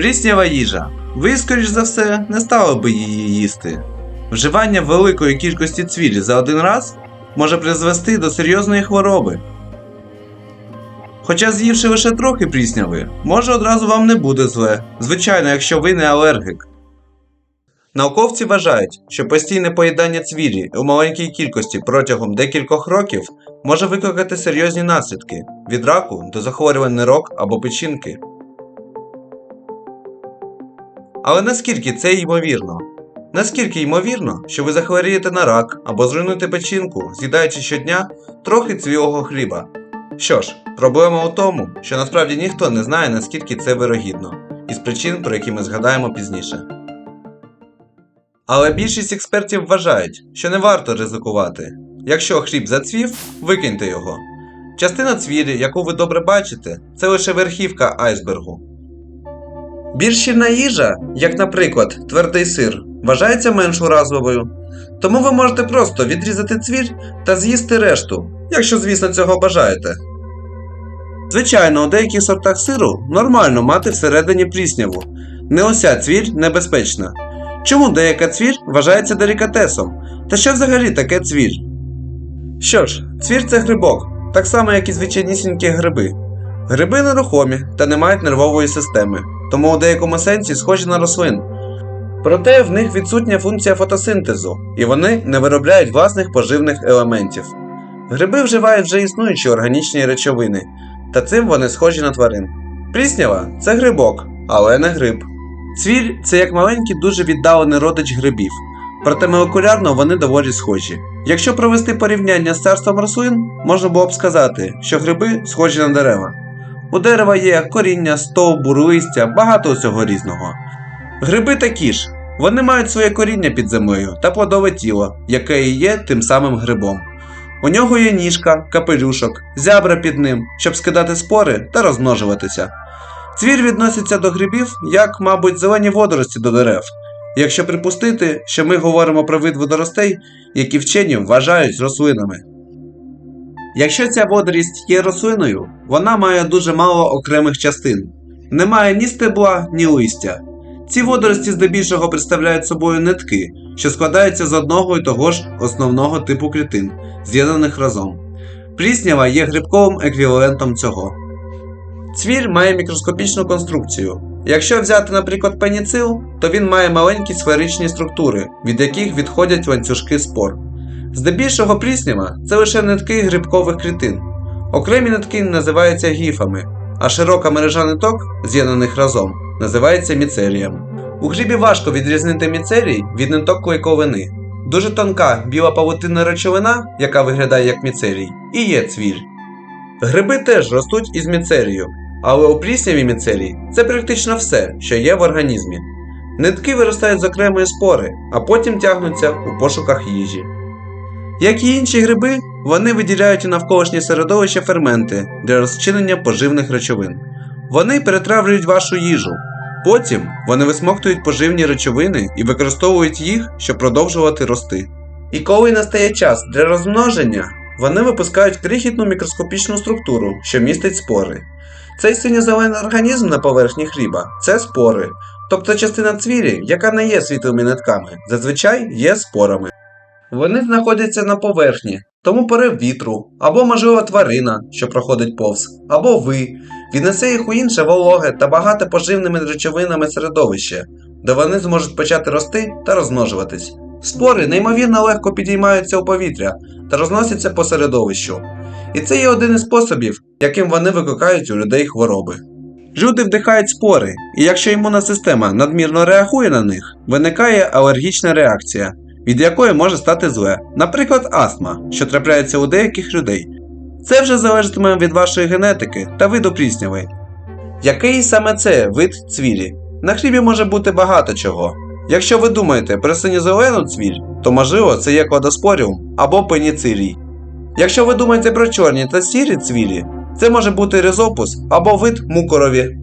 Пліснява їжа. Ви, скоріш за все, не стали би її їсти. Вживання великої кількості цвілі за один раз може призвести до серйозної хвороби. Хоча з'ївши лише трохи плісняви, може одразу вам не буде зле, звичайно, якщо ви не алергик. Науковці вважають, що постійне поїдання цвілі у маленькій кількості протягом декількох років може викликати серйозні наслідки від раку до захворювань нирок або печінки. Але наскільки це ймовірно? Наскільки ймовірно, що ви захворієте на рак або зруйнуєте печінку, з'їдаючи щодня трохи цвілого хліба? Що ж, проблема у тому, що насправді ніхто не знає, наскільки це вирогідно, із причин, про які ми згадаємо пізніше. Але більшість експертів вважають, що не варто ризикувати. Якщо хліб зацвів, викиньте його. Частина цвілі, яку ви добре бачите, це лише верхівка айсбергу. Більш їжа, як, наприклад, твердий сир, вважається менш уразливою. Тому ви можете просто відрізати цвіль та з'їсти решту, якщо, звісно, цього бажаєте. Звичайно, у деяких сортах сиру нормально мати всередині плісняву. Не уся цвіль небезпечна. Чому деяка цвіль вважається делікатесом? Та що взагалі таке цвіль? Що ж, цвіль це грибок, так само як і звичайнісінькі гриби. Гриби нерухомі та не мають нервової системи, тому у деякому сенсі схожі на рослин. Проте в них відсутня функція фотосинтезу, і вони не виробляють власних поживних елементів. Гриби вживають вже існуючі органічні речовини, та цим вони схожі на тварин. Пліснява це грибок, але не гриб. Цвіль це як маленький дуже віддалений родич грибів, проте молекулярно вони доволі схожі. Якщо провести порівняння з царством рослин, можна було б сказати, що гриби схожі на дерева. У дерева є коріння, стовбур, листя, багато усього різного. Гриби такі ж, вони мають своє коріння під землею та плодове тіло, яке і є тим самим грибом. У нього є ніжка, капелюшок, зябра під ним, щоб скидати спори та розмножуватися. Цвіль відноситься до грибів, як, мабуть, зелені водорості до дерев, якщо припустити, що ми говоримо про вид водоростей, які вчені вважають рослинами. Якщо ця водорість є рослиною, вона має дуже мало окремих частин, не має ні стебла, ні листя. Ці водорості здебільшого представляють собою нитки, що складаються з одного і того ж основного типу клітин, з'єднаних разом. Пліснява є грибковим еквівалентом цього. Цвіль має мікроскопічну конструкцію. Якщо взяти, наприклад, пеніцил, то він має маленькі сферичні структури, від яких відходять ланцюжки спор. Здебільшого пліснява це лише нитки грибкових клітин. Окремі нитки називаються гіфами, а широка мережа ниток, з'єднаних разом, називається міцелієм. У грибі важко відрізнити міцелій від ниток клейковини. Дуже тонка біла павутинна речовина, яка виглядає як міцелій, і є цвіль. Гриби теж ростуть із міцелію, але у плісняві міцелій це практично все, що є в організмі. Нитки виростають з окремої спори, а потім тягнуться у пошуках їжі. Як і інші гриби, вони виділяють у навколишнє середовище ферменти для розчинення поживних речовин. Вони перетравлюють вашу їжу. Потім вони висмоктують поживні речовини і використовують їх, щоб продовжувати рости. І коли настає час для розмноження, вони випускають крихітну мікроскопічну структуру, що містить спори. Цей синьо-зелений організм на поверхні хліба це спори, тобто частина цвілі, яка не є світлими нитками, зазвичай є спорами. Вони знаходяться на поверхні, тому порив вітру, або, можливо, тварина, що проходить повз, або ви, віднесе їх у інше вологе та багате поживними речовинами середовище, де вони зможуть почати рости та розмножуватись. Спори неймовірно легко підіймаються у повітря та розносяться по середовищу. І це є один із способів, яким вони викликають у людей хвороби. Люди вдихають спори, і якщо імунна система надмірно реагує на них, виникає алергічна реакція, від якої може стати зле, наприклад, астма, що трапляється у деяких людей. Це вже залежатиме від вашої генетики та виду плісняви. Який саме це вид цвілі? На хлібі може бути багато чого. Якщо ви думаєте про синьо-зелену цвіль, то можливо це є кладоспоріум або пеніцилій. Якщо ви думаєте про чорні та сірі цвілі, це може бути ризопус або вид мукорові.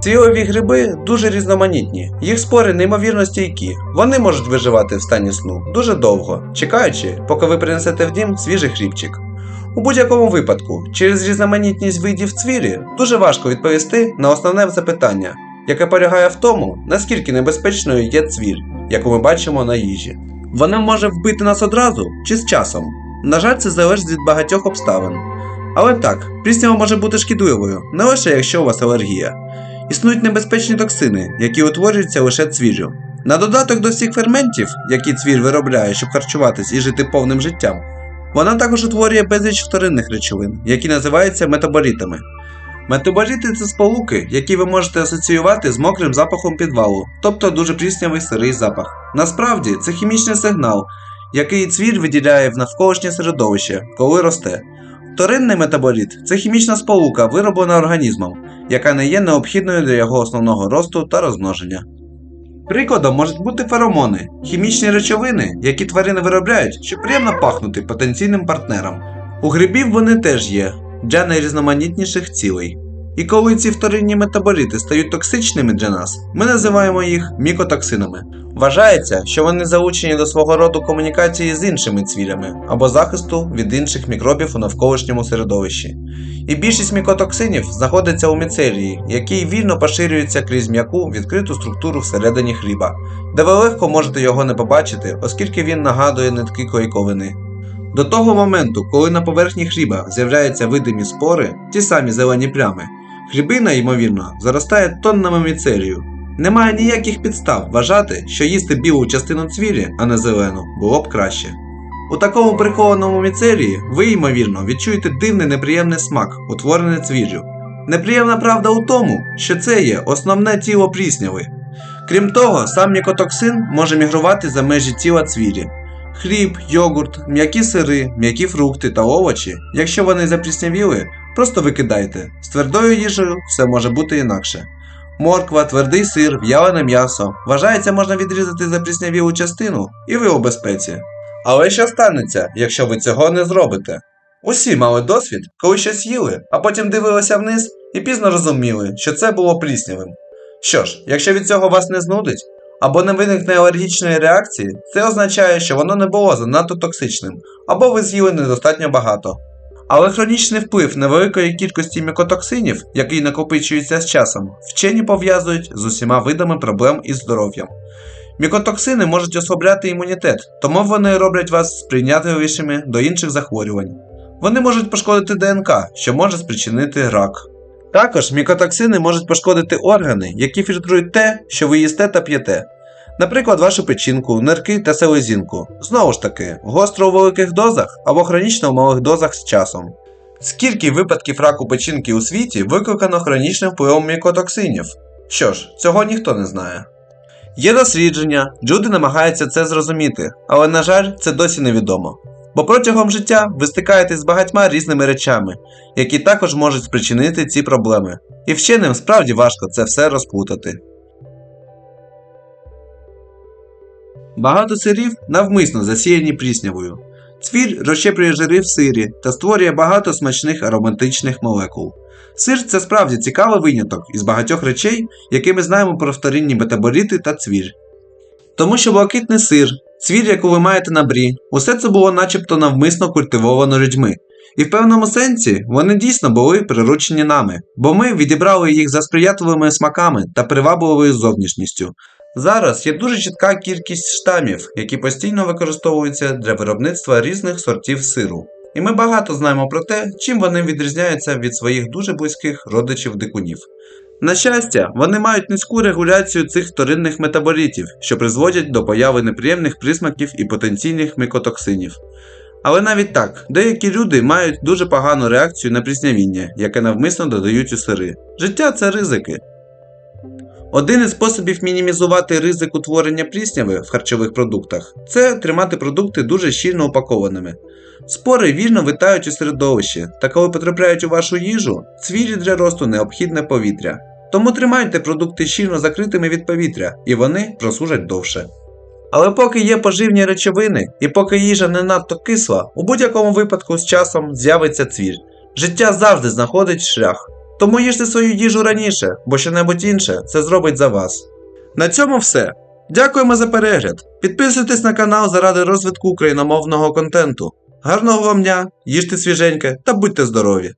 Цвілові гриби дуже різноманітні, їх спори неймовірно стійкі. Вони можуть виживати в стані сну дуже довго, чекаючи, поки ви принесете в дім свіжий хлібчик. У будь-якому випадку, через різноманітність видів цвірі дуже важко відповісти на основне запитання, яке полягає в тому, наскільки небезпечною є цвір, яку ми бачимо на їжі. Вона може вбити нас одразу чи з часом. На жаль, це залежить від багатьох обставин. Але так, пліснява може бути шкідливою, не лише якщо у вас алергія. Існують небезпечні токсини, які утворюються лише цвір'ю. На додаток до всіх ферментів, які цвір виробляє, щоб харчуватись і жити повним життям, вона також утворює безліч вторинних речовин, які називаються метаболітами. Метаболіти це сполуки, які ви можете асоціювати з мокрим запахом підвалу, тобто дуже пріснявий сирий запах. Насправді це хімічний сигнал, який цвір виділяє в навколишнє середовище, коли росте. Вторинний метаболіт це хімічна сполука, вироблена організмом, яка не є необхідною для його основного росту та розмноження. Прикладом можуть бути феромони, хімічні речовини, які тварини виробляють, щоб приємно пахнути потенційним партнерам. У грибів вони теж є для найрізноманітніших цілей. І коли ці вторинні метаболіти стають токсичними для нас, ми називаємо їх мікотоксинами. Вважається, що вони залучені до свого роду комунікації з іншими цвілями або захисту від інших мікробів у навколишньому середовищі. І більшість мікотоксинів знаходиться у міцелії, який вільно поширюється крізь м'яку відкриту структуру всередині хліба, де ви легко можете його не побачити, оскільки він нагадує нитки клейковини. До того моменту, коли на поверхні хліба з'являються видимі спори, ті самі зелені плями, хлібина, ймовірно, заростає тоннами міцелію. Немає ніяких підстав вважати, що їсти білу частину цвілі, а не зелену, було б краще. У такому прихованому міцелії ви, ймовірно, відчуєте дивний неприємний смак, утворений цвіллю. Неприємна правда у тому, що це є основне тіло плісняви. Крім того, сам мікотоксин може мігрувати за межі тіла цвілі. Хліб, йогурт, м'які сири, м'які фрукти та овочі, якщо вони запліснявіли, просто викидайте. З твердою їжею все може бути інакше. Морква, твердий сир, в'ялене м'ясо. Вважається, можна відрізати запліснявілу частину, і ви у безпеці. Але що станеться, якщо ви цього не зробите? Усі мали досвід, коли щось їли, а потім дивилися вниз і пізно розуміли, що це було пліснявим. Що ж, якщо від цього вас не знудить, або не виникне алергічної реакції, це означає, що воно не було занадто токсичним, або ви з'їли недостатньо багато. Але хронічний вплив невеликої кількості мікотоксинів, який накопичується з часом, вчені пов'язують з усіма видами проблем із здоров'ям. Мікотоксини можуть ослабляти імунітет, тому вони роблять вас сприйнятливішими до інших захворювань. Вони можуть пошкодити ДНК, що може спричинити рак. Також мікотоксини можуть пошкодити органи, які фільтрують те, що ви їсте та п'єте. Наприклад, вашу печінку, нирки та селезінку. Знову ж таки, гостро у великих дозах або хронічно в малих дозах з часом. Скільки випадків раку печінки у світі викликано хронічним впливом мікотоксинів? Що ж, цього ніхто не знає. Є дослідження, люди намагаються це зрозуміти, але, на жаль, це досі невідомо. Бо протягом життя ви стикаєтесь з багатьма різними речами, які також можуть спричинити ці проблеми. І вченим справді важко це все розплутати. Багато сирів навмисно засіяні пліснявою. Цвіль розщеплює жири в сирі та створює багато смачних ароматичних молекул. Сир це справді цікавий виняток із багатьох речей, які ми знаємо про вторинні метаболіти та цвіль. Тому що блакитний сир, цвіль, яку ви маєте на брі, усе це було начебто навмисно культивовано людьми. І в певному сенсі вони дійсно були приручені нами, бо ми відібрали їх за сприятливими смаками та привабливою зовнішністю. Зараз є дуже чітка кількість штамів, які постійно використовуються для виробництва різних сортів сиру. І ми багато знаємо про те, чим вони відрізняються від своїх дуже близьких родичів дикунів. На щастя, вони мають низьку регуляцію цих вторинних метаболітів, що призводять до появи неприємних присмаків і потенційних мікотоксинів. Але навіть так, деякі люди мають дуже погану реакцію на пліснявіння, яке навмисно додають у сири. Життя це ризики. Один із способів мінімізувати ризик утворення плісняви в харчових продуктах це тримати продукти дуже щільно упакованими. Спори вільно витають у середовище, та коли потрапляють у вашу їжу, цвілі для росту необхідне повітря. Тому тримайте продукти щільно закритими від повітря, і вони прослужать довше. Але поки є поживні речовини, і поки їжа не надто кисла, у будь-якому випадку з часом з'явиться цвіль. Життя завжди знаходить шлях. Тому їжте свою їжу раніше, бо що-небудь інше це зробить за вас. На цьому все. Дякуємо за перегляд. Підписуйтесь на канал заради розвитку україномовного контенту. Гарного вам дня, їжте свіженьке та будьте здорові!